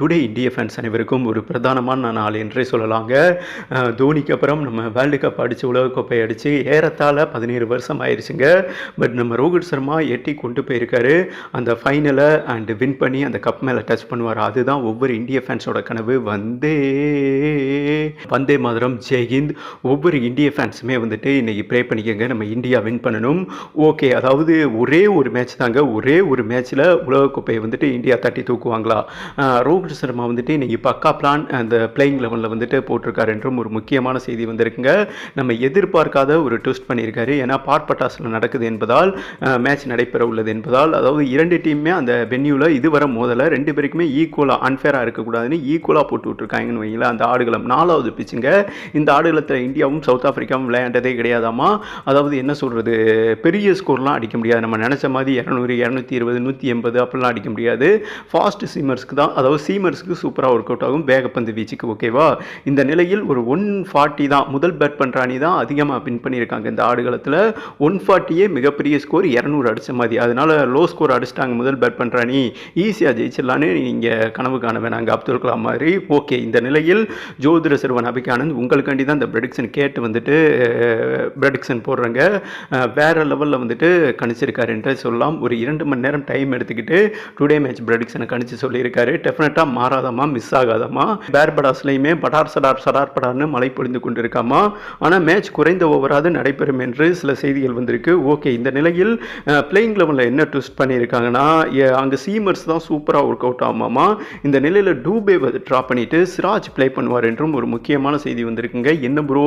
Today இந்திய fans அனைவருக்கும் ஒரு பிரதானமான நாள் என்றே சொல்லலாங்க. தோனிக்கு அப்புறம் நம்ம வேர்ல்டு கப் அடித்து உலகக்கோப்பை அடித்து ஏறத்தாழ பதினேழு வருஷம் ஆயிடுச்சுங்க பட் நம்ம ரோஹித் சர்மா எட்டி கொண்டு போயிருக்காரு. அந்த ஃபைனலை அண்ட் வின் பண்ணி அந்த கப் மேலே டச் பண்ணுவார். அதுதான் ஒவ்வொரு இந்திய ஃபேன்ஸோட கனவு. வந்தே வந்தே மாதிரம். ஜெய்ஹிந்த் ஒவ்வொரு இந்திய ஃபேன்ஸுமே வந்துட்டு இன்றைக்கி ப்ரே பண்ணிக்கோங்க. நம்ம இந்தியா வின் பண்ணணும். ஓகே அதாவது ஒரே ஒரு மேட்ச் தாங்க. ஒரே ஒரு மேட்ச்சில் உலகக்கோப்பையை வந்துட்டு இந்தியா தட்டி தூக்குவாங்களா? ரோஹித் ரோஹித் சர்மா வந்துட்டு இன்றைக்கி பக்கா பிளான் அந்த பிளேயிங் லெவலில் வந்துட்டு போட்டிருக்காரு என்றும் ஒரு முக்கியமான செய்தி வந்திருக்குங்க. நம்ம எதிர்பார்க்காத ஒரு ட்விஸ்ட் பண்ணியிருக்காரு. ஏன்னா பார்ப்பட்டாஸில் நடக்குது என்பதால் மேட்ச் நடைபெற உள்ளது என்பதால் அதாவது இரண்டு டீமுமே அந்த வென்யூவில் இதுவரை மோதலை. ரெண்டு பேருக்குமே ஈக்குவலாக அன்ஃபேராக இருக்கக்கூடாதுன்னு ஈக்குவலாக போட்டு விட்ருக்காங்கன்னு வைங்களேன் அந்த ஆடுகளம். நாலாவது பிச்சுங்க இந்த ஆடுகளத்தில் இந்தியாவும் சவுத் ஆஃப்ரிக்காவும் விளையாண்டதே கிடையாதாமா அதாவது என்ன சொல்கிறது பெரிய ஸ்கோர்லாம் அடிக்க முடியாது. நம்ம நினச்ச மாதிரி இரநூறு இரநூத்தி இருபது நூற்றி எண்பது அப்படிலாம் அடிக்க முடியாது. ஃபாஸ்ட் சீமர்ஸ்க்கு தான் அதாவது சி சீமர்ஸ்க்கு சூப்பராக ஒர்க் அவுட் ஆகும். வேகப்பந்து வீச்சுக்கு ஓகேவா இந்த நிலையில் ஒரு ஒன் ஃபார்ட்டி தான். முதல் பேட் பண்ணுற அணி தான் அதிகமாக பின் பண்ணியிருக்காங்க இந்த ஆடுகளத்தில். ஒன் ஃபார்ட்டியே மிகப்பெரிய ஸ்கோர் இரநூறு அடித்த மாதிரி. அதனால் லோ ஸ்கோர் அடிச்சிட்டாங்க முதல் பேட் பண்ணுற அணி. ஈஸியாக ஜெயிச்சிடலான்னு நீங்கள் கனவு காண வேணாங்க. அப்துல் கலாம் மாதிரி. ஓகே இந்த நிலையில் ஜோதிட சிறுவன் அபிகானந்த் உங்களுக்காண்டி தான் இந்த ப்ரெடிக்ஷன் கேட்டு வந்துட்டு ப்ரெடிக்ஷன் போடுறாங்க. வேறு வேற லெவலில் வந்துட்டு கணிச்சிருக்காரு என்று சொல்லலாம். ஒரு இரண்டு மணி நேரம் டைம் எடுத்துக்கிட்டு டுடே மேட்ச் ப்ரெடிக்ஷனை கணிச்சு சொல்லியிருக்காரு. டெஃபினட்டாக மாறாதமா மிஸ் ஆகாதமா பேர்படாஸ்லையுமே படார் சடார் சடார் படார்னு மழை பொழிந்து கொண்டிருக்காமா ஆனால் மேட்ச் குறைந்த ஓவராது நடைபெறும் என்று சில செய்திகள் வந்திருக்கு. ஓகே இந்த நிலையில் பிளேயிங் லெவலில் என்ன ட்விஸ்ட் பண்ணியிருக்காங்கன்னா அங்கே சீமர்ஸ் தான் சூப்பராக ஒர்க் அவுட் ஆகுமாமா இந்த நிலையில் டூபே ட்ரா பண்ணிட்டு சிராஜ் ப்ளே பண்ணுவார் என்றும் ஒரு முக்கியமான செய்தி வந்திருக்குங்க. என்ன ப்ரோ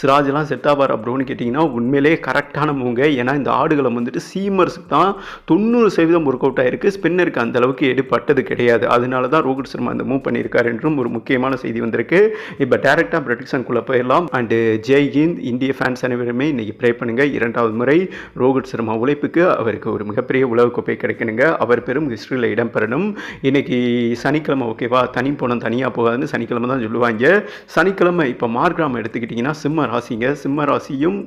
சிராஜ்லாம் செட் ஆவார் ப்ரோன்னு கேட்டிங்கன்னா உண்மையிலே கரெக்டான மூங்க. ஏன்னா இந்த ஆடுகளம் வந்துட்டு சீமர்ஸுக்கு தான் தொண்ணூறு சதவீதம் ஒர்க் அவுட் ஆயிருக்கு. ஸ்பின்னருக்கு அந்தளவுக்கு எடுப்பட்டது கிடையாது. அதனால தான் ரோஹித் சர்மா இந்த மூவ் பண்ணியிருக்காரு என்றும் ஒரு முக்கியமான செய்தி வந்திருக்கு. இப்போ டேரெக்டாக ப்ரெடிக்ஷனுக்குள்ளே போயிடலாம். அண்டு ஜெய் ஹிந்த் இந்திய ஃபேன்ஸ் அனைவருமே இன்னைக்கு ப்ரே பண்ணுங்க. இரண்டாவது முறை ரோஹித் சர்மா உழைப்புக்கு அவருக்கு ஒரு மிகப்பெரிய உலகக்கோப்பை கிடைக்கணுங்க. அவர் பெரும் ஹிஸ்டரியில் இடம்பெறணும் இன்னைக்கு சனிக்கிழமை ஓகேவா தனி போனம் தனியாக போகாதுன்னு சனிக்கிழமை தான் சொல்லுவாங்க. சனிக்கிழமை இப்போ மார்கிராம் எடுத்துக்கிட்டிங்கன்னா சிம்ம ராசிங்க. சிம்ம ராசியும்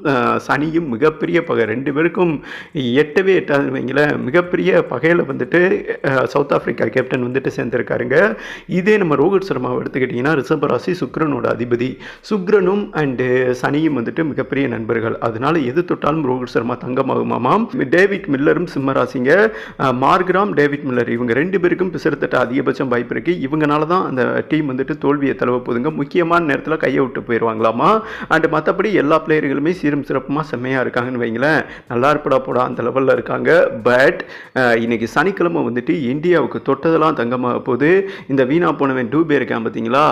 சனியும் மிகப்பெரிய பகை. ரெண்டு பேருக்கும் எட்டவே எட்டாதுங்களேன் மிகப்பெரிய பகையில் வந்துட்டு சவுத் ஆஃப்ரிக்கா கேப்டன் வந்துட்டு சேர்ந்திருக்காருங்க. இதே நம்ம ரோஹித் சர்மாவை எடுத்துக்கிட்டிங்கன்னா ரிஷப ராசி சுக்கிரனோட அதிபதி. சுக்ரனும் அண்டு சனியும் வந்துட்டு மிகப்பெரிய நண்பர்கள். அதனால் எது தொட்டாலும் ரோஹித் சர்மா தங்கமாகுமாமாம். டேவிட் மில்லரும் சிம்ம ராசிங்க. மார்க்ராம் டேவிட் மில்லர் இவங்க ரெண்டு பேருக்கும் பிசரத்தட்ட அதிகபட்சம் வாய்ப்பு இருக்குது இவங்கனால தான் அந்த டீம் வந்துட்டு தோல்வியை தழுவ போகுதுங்க முக்கியமான நேரத்தில் கையை விட்டு போயிடுவாங்களாமா அண்டு மற்றபடி எல்லா பிளேயர்களுமே சீரும் சிறப்புமாக செம்மையாக இருக்காங்கன்னு வைங்களேன். நல்லா இருப்படா போடா அந்த லெவலில் இருக்காங்க. பட் இன்னைக்கு சனிக்கிழமை வந்துட்டு இந்தியாவுக்கு தொட்டதெல்லாம் தங்கமாக போகுது. இந்த வீணா போனவன் டூபே இருக்கான் பார்த்தீங்களா?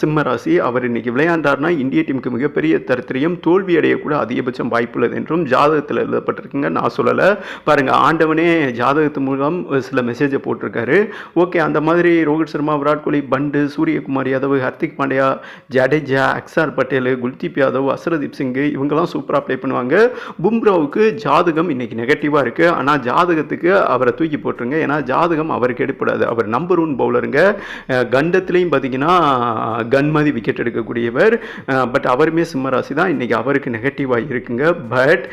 சிம்மராசி சிம்ம ராசி அவர் இன்னைக்கு விளையாண்டார்னா இந்திய டீமுக்கு மிகப்பெரிய தரித்திரியம் தோல்வி அடையக்கூட அதிகபட்சம் வாய்ப்புள்ளது என்றும் ஜாதகத்தில் எழுதப்பட்டிருக்குங்க. நான் சொல்லலை. பாருங்க ஆண்டவனே ஜாதகத்து மூலம் ஒரு சில மெசேஜை போட்டிருக்காரு. ஓகே அந்த மாதிரி ரோஹித் சர்மா விராட் கோலி பண்டு சூரியகுமார் யாதவ் ஹர்திக் பாண்டியா ஜடேஜா அக்சார் பட்டேல் குல்தீப் யாதவ் அசரதீப் சிங் இவங்கெல்லாம் சூப்பராக ப்ளே பண்ணுவாங்க. பும்ராவுக்கு ஜாதகம் இன்னைக்கு நெகட்டிவாக இருக்குது ஆனால் ஜாதகத்துக்கு அவரை தூக்கி போட்டுருங்க. ஏன்னா ஜாதகம் அவருக்கு எடுப்படாது. அவர் நம்பர் ஒன் பவுலருங்க பாருங்கள் கண்டத்துலேயும் பார்த்தீங்கன்னா கன்மதி விக்கெட் எடுக்கக்கூடியவர். பட் அவருமே சிம்மராசி தான் இன்னைக்கு அவருக்கு நெகட்டிவாக இருக்குங்க. பட்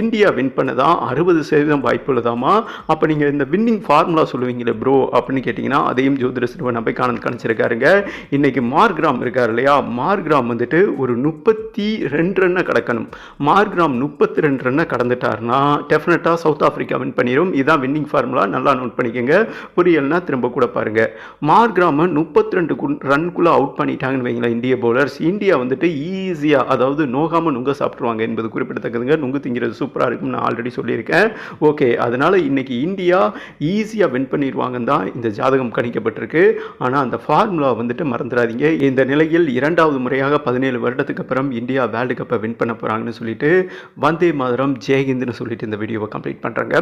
இந்தியா வின் பண்ணதான் அறுபது சதவீதம் வாய்ப்பு உள்ளதாமா? அப்போ நீங்கள் இந்த வின்னிங் ஃபார்முலா சொல்லுவீங்களே ப்ரோ அப்படின்னு கேட்டிங்கன்னா அதையும் ஜோதிட சிறுவன் அபைக்கானந்த் கணிச்சிருக்காருங்க. இன்னைக்கு மார்க்ராம் இருக்கார் இல்லையா? மார்க்ராம் வந்துட்டு ஒரு முப்பத்தி ரெண்டு ரன்னை கடக்கணும். மார்க்ராம் முப்பத்தி ரெண்டு ரன்னை கடந்துட்டாருன்னா டெஃபினட்டாக சவுத் ஆஃப்ரிக்கா வின் பண்ணிடும் இதான் வின்னிங் ஃபார்முலா நல்லா நோட் பண்ணிக்கோங்க. புரியலனா திரும்ப கூட பாருங்க. மார்க்ராமை முப்பத்தி ரெண்டு ரன்குள்ளே அவுட் பண்ணிட்டாங்கன்னு வைங்களேன் இந்திய பவுலர்ஸ் இந்தியா வந்துட்டு ஈஸியாக அதாவது நோகாமல் நுங்க சாப்பிட்ருவாங்க என்பது குறிப்பிடத்தக்கதுங்க. நுங்கு திங்கிறது சூப்பராக இருக்கும்னு நான் ஆல்ரெடி சொல்லியிருக்கேன். ஓகே அதனால் இன்னைக்கு இந்தியா ஈஸியாக வின் பண்ணிடுவாங்கன்னு தான் இந்த ஜாதகம் கணிக்கப்பட்டிருக்கு. ஆனால் அந்த ஃபார்முலா வந்துட்டு மறந்துடாதீங்க. இந்த நிலையில் இரண்டாவது முறையாக பதினேழு வருடத்துக்கு அப்புறம் இந்தியா வேர்ல்டு கப்பை வின் பண்ண போகிறாங்கன்னு சொல்லிட்டு வந்தே மாதிரம் ஜெயஹிந்த்னு சொல்லிட்டு இந்த வீடியோவை கம்ப்ளீட் பண்ணுறாங்க